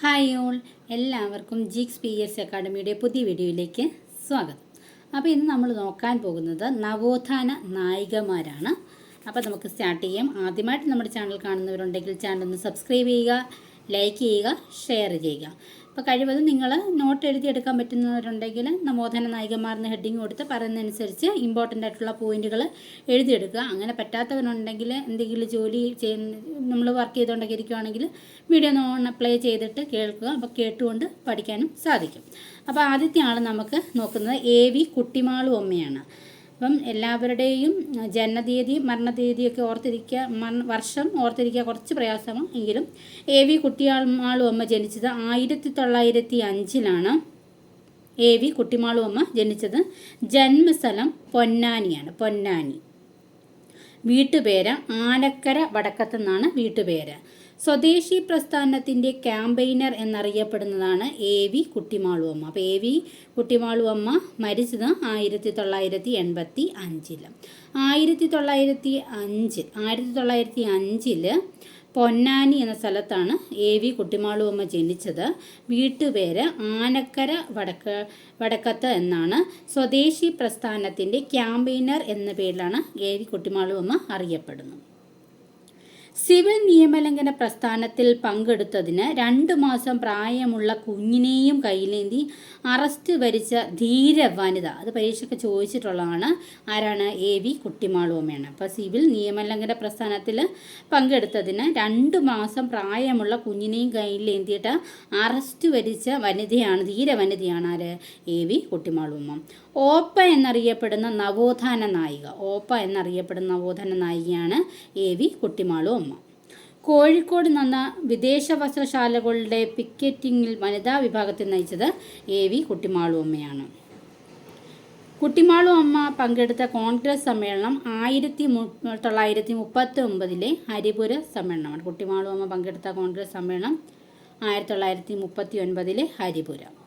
Hi all. എല്ലാവർക്കും ജിക്സ് P S അക്കാഡമിയുടെ പുതിയ വീഡിയോയിലേക്ക് സ്വാഗതം. അപ്പോൾ ഇന്ന് നമ്മൾ നോക്കാൻ പോകുന്നത് നവോത്ഥാന നായികമാരാണ്. അപ്പോൾ നമുക്ക് സ്റ്റാർട്ട് ചെയ്യാം. ആദ്യമായിട്ട് നമ്മുടെ ചാനൽ കാണുന്നവരുണ്ടെങ്കിൽ ചാനൽ ഒന്ന് സബ്സ്ക്രൈബ് ചെയ്യുക ലൈക്ക് ചെയ്യുക ഷെയർ ചെയ്യുക. അപ്പോൾ കഴിവതും നിങ്ങൾ നോട്ട് എഴുതിയെടുക്കാൻ പറ്റുന്നവരുണ്ടെങ്കിൽ നമോധന നായികമാർ എന്ന ഹെഡിങ് കൊടുത്ത് പറയുന്നതനുസരിച്ച് ഇമ്പോർട്ടന്റ് ആയിട്ടുള്ള പോയിന്റുകൾ എഴുതിയെടുക്കുക. അങ്ങനെ പറ്റാത്തവരുണ്ടെങ്കിൽ എന്തെങ്കിലും ജോലി ചെയ്യുന്ന നമ്മൾ വർക്ക് ചെയ്തുകൊണ്ടൊക്കെ ഇരിക്കുകയാണെങ്കിൽ വീഡിയോ ഒന്ന് പ്ലേ ചെയ്തിട്ട് കേൾക്കുക. അപ്പോൾ കേട്ടുകൊണ്ട് പഠിക്കാനും സാധിക്കും. അപ്പോൾ ആദ്യത്തെ ആൾ നമുക്ക് നോക്കുന്നത് എ വി കുട്ടിമാളു അമ്മയാണ്. അപ്പം എല്ലാവരുടെയും ജനനതീയതി മരണതീയതിയൊക്കെ ഓർത്തിരിക്കുക വർഷം ഓർത്തിരിക്കുക കുറച്ച് പ്രയാസമാണ് എങ്കിലും എ വി കുട്ടിയാൾമാളു അമ്മ ജനിച്ചത് ആയിരത്തി തൊള്ളായിരത്തി അഞ്ചിലാണ് എ വി കുട്ടിമാളു അമ്മ ജനിച്ചത് ജന്മസ്ഥലം പൊന്നാനിയാണ് പൊന്നാനി. വീട്ടുപേര് ആലക്കര വടക്കത്തെന്നാണ് വീട്ടുപേര്. സ്വദേശി പ്രസ്ഥാനത്തിന്റെ ക്യാമ്പയിനർ എന്നറിയപ്പെടുന്നതാണ് എ വി കുട്ടിമാളു അമ്മ അപ്പോൾ എ വി കുട്ടിമാളു അമ്മ മരിച്ചത് ആയിരത്തി തൊള്ളായിരത്തി എൺപത്തി അഞ്ചിൽ ആയിരത്തി തൊള്ളായിരത്തി അഞ്ച് ആയിരത്തി തൊള്ളായിരത്തി അഞ്ചിൽ പൊന്നാനി എന്ന സ്ഥലത്താണ് എ വി കുട്ടിമാളു അമ്മ ജനിച്ചത്. വീട്ടുപേര് ആനക്കര വടക്ക വടക്കത്ത് എന്നാണ്. സ്വദേശി പ്രസ്ഥാനത്തിന്റെ ക്യാമ്പയിനർ എന്ന പേരിലാണ് എ വി കുട്ടിമാളുവമ്മ അറിയപ്പെടുന്നത്. സിവിൽ നിയമലംഘന പ്രസ്ഥാനത്തിൽ പങ്കെടുത്തതിന് രണ്ട് മാസം പ്രായമുള്ള കുഞ്ഞിനെയും കയ്യിലേന്തി അറസ്റ്റ് വരിച്ച ധീര വനിത. അത് പരീക്ഷയ്ക്ക് ചോദിച്ചിട്ടുള്ളതാണ്. ആരാണ്? എ വി കുട്ടിമാളുവമ്മയാണ്. അപ്പോൾ സിവിൽ നിയമലംഘന പ്രസ്ഥാനത്തിൽ പങ്കെടുത്തതിന് രണ്ട് മാസം പ്രായമുള്ള കുഞ്ഞിനെയും കയ്യിലേന്തിയിട്ട് അറസ്റ്റ് വരിച്ച വനിതയാണ് ധീര വനിതയാണ് ആര്? A V Kuttimalu Amma. ഓപ്പ എന്നറിയപ്പെടുന്ന നവോത്ഥാന നായിക. ഓപ്പ എന്നറിയപ്പെടുന്ന നവോത്ഥാന നായികയാണ് എ വി കുട്ടിമാളു അമ്മ. കോഴിക്കോട് നിന്ന വിദേശ വസ്ത്രശാലകളുടെ പിക്കറ്റിങ്ങിൽ വനിതാ വിഭാഗത്തിൽ നയിച്ചത് എ വി കുട്ടിമാളു അമ്മയാണ്. കുട്ടിമാളു അമ്മ പങ്കെടുത്ത കോൺഗ്രസ് സമ്മേളനം ആയിരത്തി തൊള്ളായിരത്തി മുപ്പത്തി ഒമ്പതിലെ ഹരിപുര സമ്മേളനമാണ്. കുട്ടിമാളു അമ്മ പങ്കെടുത്ത കോൺഗ്രസ് സമ്മേളനം ആയിരത്തി തൊള്ളായിരത്തി മുപ്പത്തി ഒൻപതിലെ ഹരിപുരം.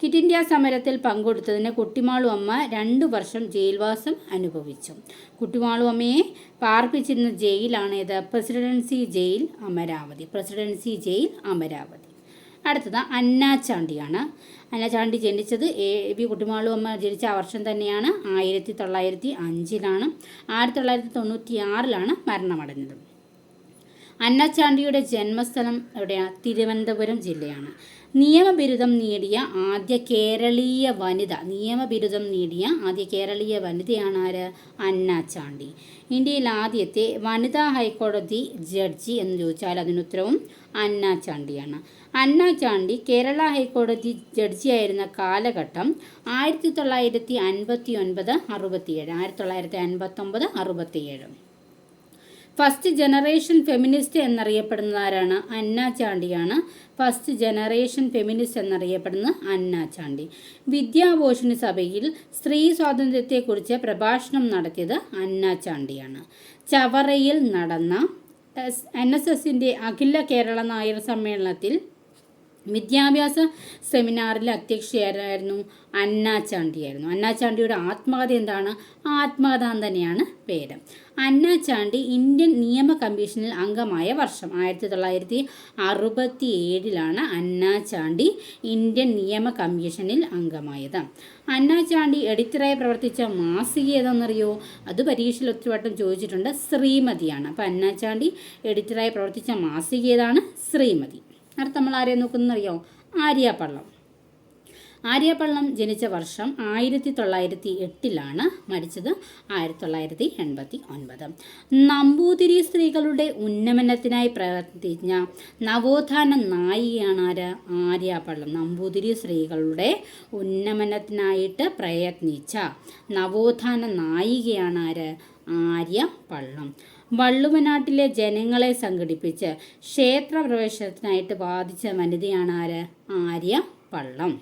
കിറ്റ് ഇന്ത്യ സമരത്തിൽ പങ്കെടുത്തതിന് കുട്ടിമാളു അമ്മ രണ്ടു വർഷം ജയിൽവാസം അനുഭവിച്ചു. കുട്ടിമാളു അമ്മയെ പാർപ്പിച്ചിരുന്ന ജയിലാണ് ഇത് presidency jail Amaravati presidency jail Amaravati. അടുത്തത് അന്നാചാണ്ടിയാണ് അന്നാചാണ്ടി ജനിച്ചത് എ വി കുട്ടിമാളു അമ്മ ജനിച്ച ആ വർഷം തന്നെയാണ്. ആയിരത്തി തൊള്ളായിരത്തി അഞ്ചിലാണ്. ആയിരത്തി തൊള്ളായിരത്തി തൊണ്ണൂറ്റി ആറിലാണ് മരണമടഞ്ഞത്. അന്നച്ചാണ്ടിയുടെ ജന്മസ്ഥലം എവിടെയാണ് തിരുവനന്തപുരം ജില്ലയാണ്. നിയമബിരുദം നേടിയ ആദ്യ കേരളീയ വനിത നിയമബിരുദം നേടിയ ആദ്യ കേരളീയ വനിതയാണ് ആര്? അന്നാച്ചാണ്ടി. ഇന്ത്യയിൽ ആദ്യത്തെ വനിതാ ഹൈക്കോടതി ജഡ്ജി എന്ന് ചോദിച്ചാൽ അതിനുത്തരവും അന്നാച്ചാണ്ടിയാണ്. അന്നാച്ചാണ്ടി കേരള ഹൈക്കോടതി ജഡ്ജിയായിരുന്ന കാലഘട്ടം ആയിരത്തി തൊള്ളായിരത്തി അൻപത്തി ഒൻപത് അറുപത്തിയേഴ് ആയിരത്തി തൊള്ളായിരത്തി അൻപത്തൊമ്പത് അറുപത്തിയേഴ്. ഫസ്റ്റ് ജനറേഷൻ ഫെമിനിസ്റ്റ് എന്നറിയപ്പെടുന്ന ആരാണ്? അന്ന ചാണ്ടിയാണ്. ഫസ്റ്റ് ജനറേഷൻ ഫെമിനിസ്റ്റ് എന്നറിയപ്പെടുന്ന അന്ന ചാണ്ടി. വിദ്യാഭൂഷണി സഭയിൽ സ്ത്രീ സ്വാതന്ത്ര്യത്തെക്കുറിച്ച് പ്രഭാഷണം നടത്തിയത് അന്ന ചാണ്ടിയാണ്. ചവറയിൽ നടന്ന എൻ എസ് എസിന്റെ അഖില കേരള നായർ സമ്മേളനത്തിൽ വിദ്യാഭ്യാസ സെമിനാറിൽ അധ്യക്ഷയായിരുന്നു അന്നാചാണ്ടിയായിരുന്നു അന്നാചാണ്ടിയുടെ ആത്മകഥ എന്താണ്? ആത്മകഥ തന്നെയാണ് പേര് അന്നാചാണ്ടി ഇന്ത്യൻ നിയമ കമ്മീഷനിൽ അംഗമായ വർഷം ആയിരത്തി തൊള്ളായിരത്തി അറുപത്തി ഏഴിലാണ് അന്നാചാണ്ടി ഇന്ത്യൻ നിയമ കമ്മീഷനിൽ അംഗമായത്. അന്നാചാണ്ടി എഡിറ്ററായി പ്രവർത്തിച്ച മാസിക ഏതെന്നറിയോ അത് പരീക്ഷയിൽ ഒത്തിരി വട്ടം ചോദിച്ചിട്ടുണ്ട്. ശ്രീമതിയാണ്. അപ്പോൾ അന്നാചാണ്ടി എഡിറ്ററായി പ്രവർത്തിച്ച മാസിക ഏതാണ്? ശ്രീമതി. അടുത്ത നമ്മൾ ആരെയും നോക്കുന്നറിയോ ആര്യപ്പള്ളം. ആര്യപ്പള്ളം ജനിച്ച വർഷം ആയിരത്തി തൊള്ളായിരത്തി എട്ടിലാണ് മരിച്ചത്. ആയിരത്തി തൊള്ളായിരത്തി എൺപത്തി ഒൻപത് നമ്പൂതിരി സ്ത്രീകളുടെ ഉന്നമനത്തിനായി പ്രവർത്തിച്ച നവോത്ഥാന നായികയാണ് ആര്? ആര്യപ്പള്ളം. നമ്പൂതിരി സ്ത്രീകളുടെ ഉന്നമനത്തിനായിട്ട് പ്രയത്നിച്ച നവോത്ഥാന നായികയാണ് ആര്? ആര്യ പള്ളം വള്ളുവനാട്ടിലെ ജനങ്ങളെ സംഘടിപ്പിച്ച് ക്ഷേത്രപ്രവേശനത്തിനായിട്ട് വാദിച്ച വനിതയാണ് ആര്? ആര്യ പള്ളം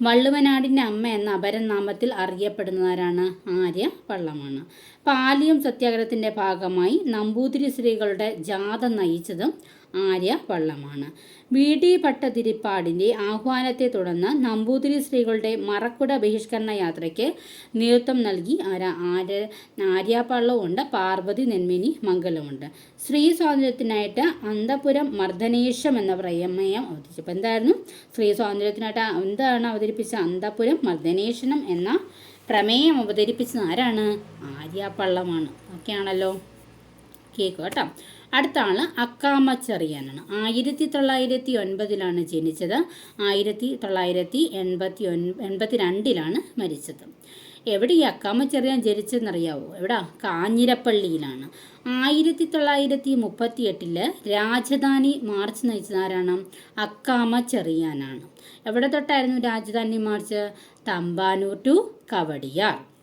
വള്ളുവനാടിന്റെ അമ്മ എന്ന അപരനാമത്തിൽ അറിയപ്പെടുന്നവരാണ് ആര്യ പള്ളമാണ് പാലിയം സത്യാഗ്രഹത്തിന്റെ ഭാഗമായി നമ്പൂതിരി സ്ത്രീകളുടെ ജാഥ നയിച്ചതും ആര്യ പള്ളമാണ് വി. ഡി. ഭട്ടതിരിപ്പാടിന്റെ ആഹ്വാനത്തെ തുടർന്ന് നമ്പൂതിരി സ്ത്രീകളുടെ മറക്കുട ബഹിഷ്കരണ യാത്രയ്ക്ക് നേതൃത്വം നൽകി ആര ആര്യ ആര്യപ്പള്ളമുണ്ട് പാർവതി നെന്മിനി മംഗലമുണ്ട്. സ്ത്രീ സ്വാതന്ത്ര്യത്തിനായിട്ട് അന്തപുരം മർദ്ദനേശം എന്ന പ്രമേയം അവതരിച്ചു അപ്പോൾ എന്തായിരുന്നു? സ്ത്രീ സ്വാതന്ത്ര്യത്തിനായിട്ട് എന്താണ് അവതരിപ്പിച്ച അന്തപുരം മർദ്ദനേശനം എന്ന പ്രമേയം അവതരിപ്പിച്ചത് ആരാണ്? ആര്യാപ്പള്ളമാണ്. ഓക്കെ ആണല്ലോ കേക്ക് കേട്ടോ. അടുത്ത ആൾ അക്കാമ ചെറിയാനാണ് ആയിരത്തി തൊള്ളായിരത്തി ഒൻപതിലാണ് ജനിച്ചത്. ആയിരത്തി തൊള്ളായിരത്തി എൺപത്തി ഒൻ എൺപത്തി രണ്ടിലാണ് മരിച്ചത്. എവിടെ ഈ അക്കാമ ചെറിയാൻ ജനിച്ചതെന്നറിയാവോ? എവിടെ? കാഞ്ഞിരപ്പള്ളിയിലാണ്. ആയിരത്തി തൊള്ളായിരത്തി മുപ്പത്തി എട്ടിൽ രാജധാനി മാർച്ച് നയിച്ചത് ആരാണ്? അക്കാമ ചെറിയാനാണ് എവിടെ തൊട്ടായിരുന്നു രാജധാനി മാർച്ച്? തമ്പാനൂർ ടു കവടിയാർ.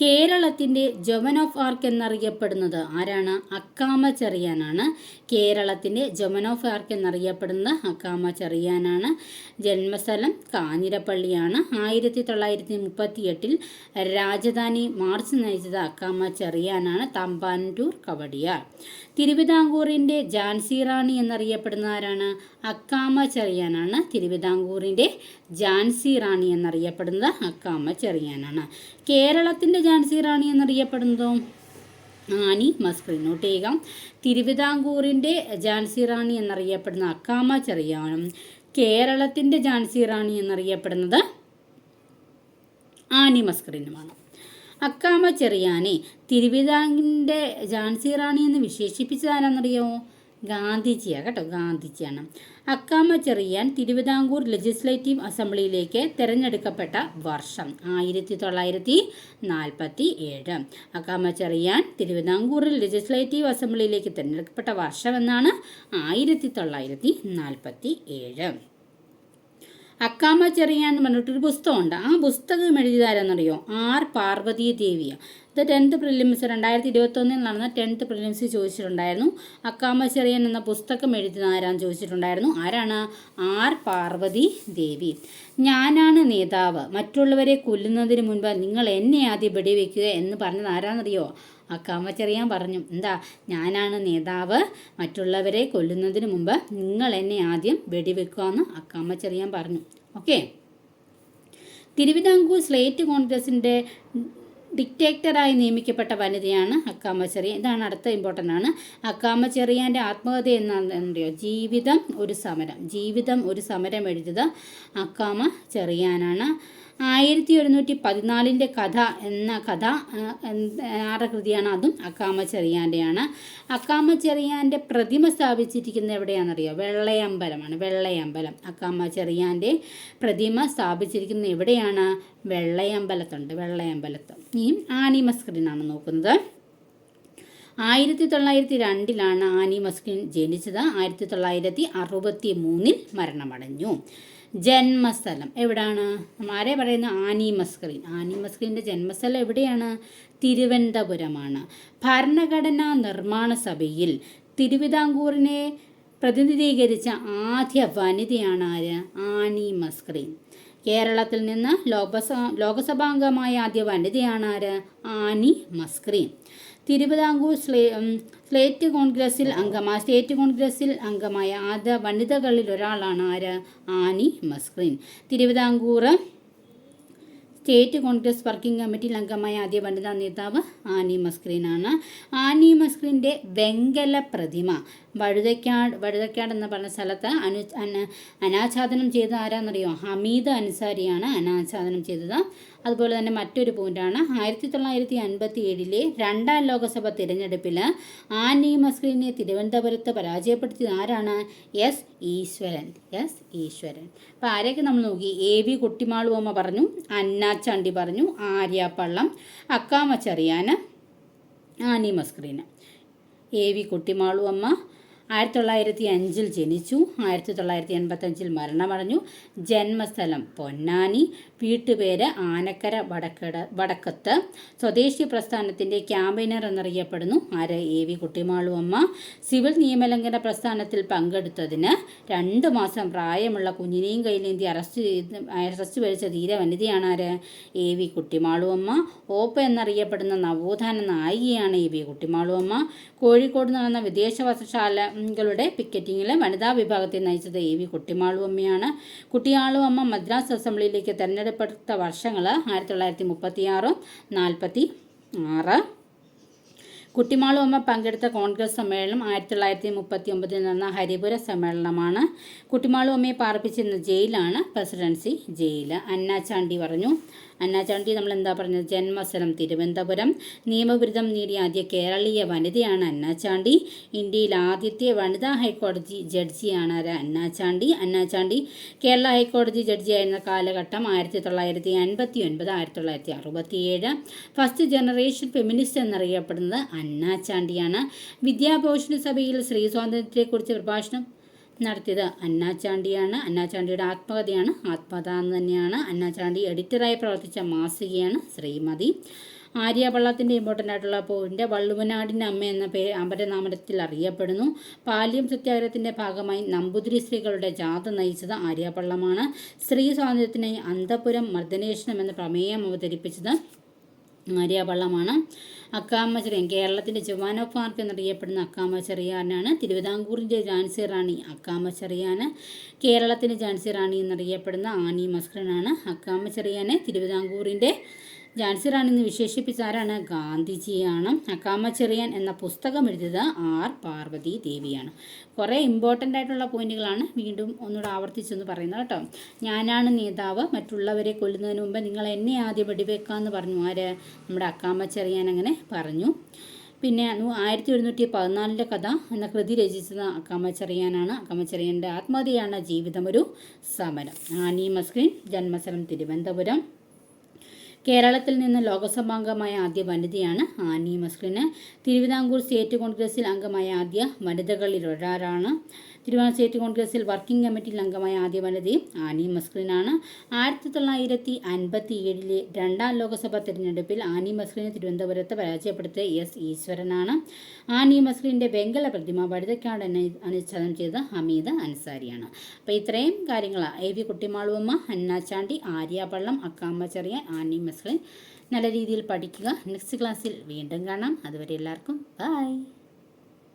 കേരളത്തിന്റെ ജൊമൻ ഓഫ് ആർക്ക് എന്നറിയപ്പെടുന്നത് ആരാണ്? അക്കാമ ചെറിയാനാണ്. കേരളത്തിന്റെ ജൊമൻ ഓഫ് ആർക്ക് എന്നറിയപ്പെടുന്നത് അക്കാമ ചെറിയാനാണ്. ജന്മസ്ഥലം കാഞ്ഞിരപ്പള്ളിയാണ്. ആയിരത്തി തൊള്ളായിരത്തി മുപ്പത്തി എട്ടിൽ രാജധാനി മാർച്ച് നയിച്ചത് അക്കാമ ചെറിയാനാണ്. തമ്പാനൂർ കവടിയാർ. തിരുവിതാംകൂറിന്റെ ജാൻസി റാണി എന്നറിയപ്പെടുന്ന ആരാണ് അക്കാമ ചെറിയാനാണ്. തിരുവിതാംകൂറിന്റെ ജാൻസി റാണി എന്നറിയപ്പെടുന്നത് അക്കാമ ചെറിയാനാണ്. കേരളത്തിന്റെ ജാൻസി റാണി എന്നറിയപ്പെടുന്നതോ ആനി മസ്ക്രീൻ നോട്ട് ചെയ്യുക തിരുവിതാംകൂറിന്റെ ജാൻസി റാണി എന്നറിയപ്പെടുന്ന അക്കാമ ചെറിയാനും കേരളത്തിന്റെ ജാൻസി റാണി എന്നറിയപ്പെടുന്നത് ആനി മസ്ക്രീനുമാണ്. അക്കാമ ചെറിയാനെ തിരുവിതാംകൂറിന്റെ ഝാൻസി റാണി എന്ന് വിശേഷിപ്പിച്ചത് ആരാന്നറിയോ? ഗാന്ധിജിയാണ് കേട്ടോ ഗാന്ധിജിയാണ്. അക്കാമ ചെറിയാൻ തിരുവിതാംകൂർ ലെജിസ്ലേറ്റീവ് അസംബ്ലിയിലേക്ക് തിരഞ്ഞെടുക്കപ്പെട്ട വർഷം ആയിരത്തി തൊള്ളായിരത്തി നാൽപ്പത്തി ഏഴ് അക്കാമ ചെറിയാൻ തിരുവിതാംകൂറിൽ ലെജിസ്ലേറ്റീവ് അസംബ്ലിയിലേക്ക് തിരഞ്ഞെടുക്കപ്പെട്ട വർഷം എന്നാണ് ആയിരത്തി തൊള്ളായിരത്തി നാൽപ്പത്തി ഏഴ് അക്കാമ ചെറിയാൻ എന്ന് പറഞ്ഞിട്ടൊരു പുസ്തകമുണ്ട്. ആ പുസ്തകം എഴുതിയതാരെന്നറിയോ? ആർ പാർവതി ദേവിയാണ് ഇത് ടെൻത്ത് പ്രിലിംസ് രണ്ടായിരത്തി ഇരുപത്തൊന്നിൽ നടന്ന ടെൻത്ത് പ്രിലിംസ് ചോദിച്ചിട്ടുണ്ടായിരുന്നു. അക്കാമ ചെറിയൻ എന്ന പുസ്തകം എഴുതുന്ന ആരാന്ന് ചോദിച്ചിട്ടുണ്ടായിരുന്നു. ആരാണ്? ആർ പാർവതി ദേവി. ഞാനാണ് നേതാവ്. മറ്റുള്ളവരെ കൊല്ലുന്നതിന് മുൻപ് നിങ്ങൾ എന്നെ ആദ്യം വെടിവെക്കുക എന്ന് പറഞ്ഞത് ആരാന്നറിയോ? അക്കാമ ചെറിയാൻ പറഞ്ഞു എന്താ ഞാനാണ് നേതാവ്. മറ്റുള്ളവരെ കൊല്ലുന്നതിന് മുമ്പ് നിങ്ങൾ എന്നെ ആദ്യം വെടിവെക്കുക എന്ന് അക്കാമ ചെറിയാൻ പറഞ്ഞു. ഓക്കെ തിരുവിതാംകൂർ സ്ലേറ്റ് കോൺഗ്രസിന്റെ ഡിക്റ്റേറ്ററായി നിയമിക്കപ്പെട്ട വനിതയാണ് അക്കാമ ചെറിയാൻ. ഇതാണ് അടുത്ത ഇമ്പോർട്ടന്റ് ആണ്. അക്കാമ ചെറിയാന്റെ ആത്മകഥ എന്നറിയോ ജീവിതം ഒരു സമരം. ജീവിതം ഒരു സമരം എഴുതിയത് അക്കാമ ചെറിയാനാണ്. ആയിരത്തി ഒരുന്നൂറ്റി പതിനാലിന്റെ കഥ എന്ന കഥ ആരുടെ കൃതിയാണ് അതും അക്കാമ ചെറിയാന്റെയാണ്. അക്കാമ ചെറിയാന്റെ പ്രതിമ സ്ഥാപിച്ചിരിക്കുന്നത് എവിടെയാണെന്നറിയോ? വെള്ളയമ്പലമാണ്. വെള്ളയമ്പലം. അക്കാമ ചെറിയാന്റെ പ്രതിമ സ്ഥാപിച്ചിരിക്കുന്നത് എവിടെയാണ്? വെള്ളയമ്പലത്തുണ്ട്. വെള്ളയമ്പലത്ത്. ഈ ആനിമസ്ക്രീനാണ് നോക്കുന്നത്. ആയിരത്തി തൊള്ളായിരത്തി രണ്ടിലാണ് ആനി മസ്കിൻ ജനിച്ചത്. ആയിരത്തി തൊള്ളായിരത്തി അറുപത്തി മൂന്നിൽ മരണമടഞ്ഞു. ജന്മസ്ഥലം എവിടാണ്? ആരെ പറയുന്ന? ആനി മസ്കറിൻ ആനി മസ്കറിന്റെ ജന്മസ്ഥലം എവിടെയാണ്? തിരുവനന്തപുരമാണ്. ഭരണഘടനാ നിർമ്മാണ സഭയിൽ തിരുവിതാംകൂറിനെ പ്രതിനിധീകരിച്ച ആദ്യ വനിതയാണ് ആര്? ആനി മസ്കറിൻ കേരളത്തിൽ നിന്ന് ലോകസ ലോകസഭാംഗമായ ആദ്യ വനിതയാണ് ആര്? ആനി മസ്ക്രീൻ തിരുവിതാംകൂർ സ്ലേ സ്റ്റേറ്റ് കോൺഗ്രസിൽ അംഗമായ സ്റ്റേറ്റ് കോൺഗ്രസിൽ അംഗമായ ആദ്യ വനിതകളിൽ ഒരാളാണ് ആര്? Annie Mascarene Travancore State Congress working കമ്മിറ്റിയിൽ അംഗമായ ആദ്യ വനിതാ നേതാവ് ആനി മസ്ക്രീനാണ്. ആനി മസ്ക്രീന്റെ വെങ്കല പ്രതിമ വഴുതക്കാട് വഴുതക്കാട് എന്ന് പറഞ്ഞ സ്ഥലത്ത് അനു അന- അനാച്ഛാദനം ചെയ്ത ആരാന്നറിയോ? ഹമീദ് അൻസാരിയാണ് അനാച്ഛാദനം ചെയ്തത്. അതുപോലെ തന്നെ മറ്റൊരു പോയിന്റാണ് ആയിരത്തി തൊള്ളായിരത്തി അൻപത്തി ഏഴിലെ രണ്ടാം ലോകസഭ തിരഞ്ഞെടുപ്പിൽ ആനി നിയമസ്ക്രീനെ തിരുവനന്തപുരത്ത് പരാജയപ്പെടുത്തിയത് ആരാണ്? എസ് ഈശ്വരൻ എസ് ഈശ്വരൻ. അപ്പോൾ ആരെയൊക്കെ നമ്മൾ നോക്കി? എ വി കുട്ടിമാളുവമ്മ പറഞ്ഞു അന്നാച്ചാണ്ടി പറഞ്ഞു ആര്യാപ്പള്ളം അക്കാമച്ചറിയാൻ ആനി മസ്ക്രീന്. എ വി കുട്ടിമാളു അമ്മ ആയിരത്തി തൊള്ളായിരത്തി അഞ്ചിൽ ജനിച്ചു ആയിരത്തി തൊള്ളായിരത്തി എൺപത്തഞ്ചിൽ മരണമടഞ്ഞു. ജന്മസ്ഥലം പൊന്നാനി വീട്ടുപേര് ആനക്കര വടക്കട വടക്കത്ത്. സ്വദേശി പ്രസ്ഥാനത്തിന്റെ ക്യാമ്പയിനർ എന്നറിയപ്പെടുന്നു ആര്? എ വി കുട്ടിമാളു അമ്മ സിവിൽ നിയമലംഘന പ്രസ്ഥാനത്തിൽ പങ്കെടുത്തതിന് രണ്ട് മാസം പ്രായമുള്ള കുഞ്ഞിനെയും കയ്യിലേന്തി അറസ്റ്റ് ചെയ്ത് അറസ്റ്റ് വരിച്ച ധീര വനിതയാണ് ആര്? എ വി കുട്ടിമാളു അമ്മ ഓപ്പ എന്നറിയപ്പെടുന്ന നവോത്ഥാന നായികയാണ് എ വി കുട്ടിമാളു അമ്മ കോഴിക്കോട് നടന്ന വിദേശ വസ്ത്രശാല പിക്കറ്റിങ്ങിലെ വനിതാ വിഭാഗത്തെ നയിച്ചത് എ വി കുട്ടിമാളു അമ്മയാണ്. കുട്ടിയാളു അമ്മ മദ്രാസ് അസംബ്ലിയിലേക്ക് തെരഞ്ഞെടുപ്പെടുത്ത വർഷങ്ങൾ ആയിരത്തി തൊള്ളായിരത്തി മുപ്പത്തി നാൽപ്പത്തി ആറ് കുട്ടിമാളു അമ്മ പങ്കെടുത്ത കോൺഗ്രസ് സമ്മേളനം ആയിരത്തി തൊള്ളായിരത്തി മുപ്പത്തി ഒമ്പതിൽ നടന്ന ഹരിപുര സമ്മേളനമാണ്. കുട്ടിമാളുമ്മയെ പാർപ്പിച്ചിരുന്ന ജയിലാണ് പ്രസിഡൻസി ജയിൽ അന്നാചാണ്ടി പറഞ്ഞു. അന്നാചാണ്ടി നമ്മൾ എന്താ പറഞ്ഞത്? ജന്മസ്ഥലം തിരുവനന്തപുരം. നിയമബിരുദം നേടിയ ആദ്യ കേരളീയ വനിതയാണ് അന്നാചാണ്ടി ഇന്ത്യയിൽ ആദ്യത്തെ വനിതാ ഹൈക്കോടതി ജഡ്ജിയാണ് അന്നാചാണ്ടി അന്നാചാണ്ടി കേരള ഹൈക്കോടതി ജഡ്ജിയായിരുന്ന കാലഘട്ടം ആയിരത്തി തൊള്ളായിരത്തി അൻപത്തി ഒൻപത് ആയിരത്തി തൊള്ളായിരത്തി അറുപത്തിയേഴ് ഫസ്റ്റ് ജനറേഷൻ ഫെമിനിസ്റ്റ് എന്നറിയപ്പെടുന്നത് അന്നാചാണ്ടിയാണ് വിദ്യാഭൂഷണ സഭയിൽ സ്ത്രീ സ്വാതന്ത്ര്യത്തെക്കുറിച്ച് പ്രഭാഷണം നടത്തിയത്. അന്നാചാണ്ടിയാണ് അന്നാചാണ്ടിയുടെ ആത്മകഥയാണ് ആത്മകഥ എന്ന് തന്നെയാണ്. അന്നാചാണ്ടി എഡിറ്ററായി പ്രവർത്തിച്ച മാസികയാണ് ശ്രീമതി ആര്യവള്ളത്തിന്റെ ഇമ്പോർട്ടന്റ് ആയിട്ടുള്ള പോയിന്റ് വള്ളുവനാടിന്റെ അമ്മ എന്ന പേര് അപരനാമത്തിൽ അറിയപ്പെടുന്നു. പാലിയം സത്യാഗ്രഹത്തിന്റെ ഭാഗമായി നമ്പൂതിരി സ്ത്രീകളുടെ ജാത നയിച്ചത് ആര്യപള്ളമാണ് സ്ത്രീ സ്വാതന്ത്ര്യത്തിനായി അന്തപുരം മർദ്ദനേഷണം എന്ന പ്രമേയം അവതരിപ്പിച്ചത് ആര്യപള്ളമാണ് അക്കാമ്മ ചെറിയൻ കേരളത്തിന്റെ ചുവാനോ പാർക്ക് എന്നറിയപ്പെടുന്ന അക്കാമ്മ ചെറിയാനാണ് തിരുവിതാംകൂറിന്റെ ജാൻസി റാണി അക്കാമ്മ ചെറിയാന് കേരളത്തിന്റെ ജാൻസി റാണി എന്നറിയപ്പെടുന്ന ആനി മസ്കറിനാണ് അക്കാമ്മ ചെറിയാനെ തിരുവിതാംകൂറിന്റെ ജാൻസി റാണി എന്ന് വിശേഷിപ്പിച്ച ആരാണ്? ഗാന്ധിജിയാണ്. അക്കാമ ചെറിയൻ എന്ന പുസ്തകം എഴുതിയത് ആർ പാർവതി ദേവിയാണ്. കുറേ ഇമ്പോർട്ടന്റ് ആയിട്ടുള്ള പോയിന്റുകളാണ് വീണ്ടും ഒന്നുകൂടെ ആവർത്തിച്ചെന്ന് പറയുന്നത് കേട്ടോ. ഞാനാണ് നേതാവ്. മറ്റുള്ളവരെ കൊല്ലുന്നതിന് മുമ്പ് നിങ്ങൾ എന്നെ ആദ്യം വെടിവെക്കാമെന്ന് പറഞ്ഞു. ആര്? നമ്മുടെ അക്കാമ ചെറിയാൻ അങ്ങനെ പറഞ്ഞു. പിന്നെ ആയിരത്തി എഴുന്നൂറ്റി പതിനാലിന്റെ കഥ എന്ന കൃതി രചിച്ചത് അക്കമ്മച്ചെറിയാനാണ് അക്കമ്മച്ചെറിയന്റെ ആത്മഹത്യയാണ് ഒരു സമരം. ആനി മസ്ക്രീൻ ജന്മസ്ഥലം തിരുവനന്തപുരം. കേരളത്തിൽ നിന്ന് ലോകസഭാംഗമായ ആദ്യ വനിതയാണ് ആനി മസ്ലിന്. തിരുവിതാംകൂർ സ്റ്റേറ്റ് കോൺഗ്രസിൽ അംഗമായ ആദ്യ വനിതകളിൽ ഒരാളാണ്. തിരുവനന്തപുരം സ്റ്റേറ്റ് കോൺഗ്രസിൽ വർക്കിംഗ് കമ്മിറ്റിയിൽ അംഗമായ ആദ്യ വനിതയും ആനി മസ്ലിനാണ് ആയിരത്തി തൊള്ളായിരത്തി അൻപത്തി ഏഴിലെ രണ്ടാം ലോക്സഭാ തിരഞ്ഞെടുപ്പിൽ ആനി മസ്ലിനെ തിരുവനന്തപുരത്ത് പരാജയപ്പെടുത്തിയ എസ് ഈശ്വരനാണ്. ആനി മസ്ലിന്റെ വെങ്കല പ്രതിമ വഴുതക്കാട് അനുച്ഛേദം ചെയ്ത ഹമീദ് അൻസാരിയാണ്. അപ്പോൾ ഇത്രയും കാര്യങ്ങളാണ് എ വി കുട്ടിമാളുവമ്മ അന്നാച്ചാണ്ടി ആര്യാപള്ളം അക്കാമ്മ ചെറിയാൻ ആനി മസ്ലിൻ നല്ല രീതിയിൽ പഠിക്കുക. നെക്സ്റ്റ് ക്ലാസ്സിൽ വീണ്ടും കാണാം. അതുവരെ എല്ലാവർക്കും ബൈ.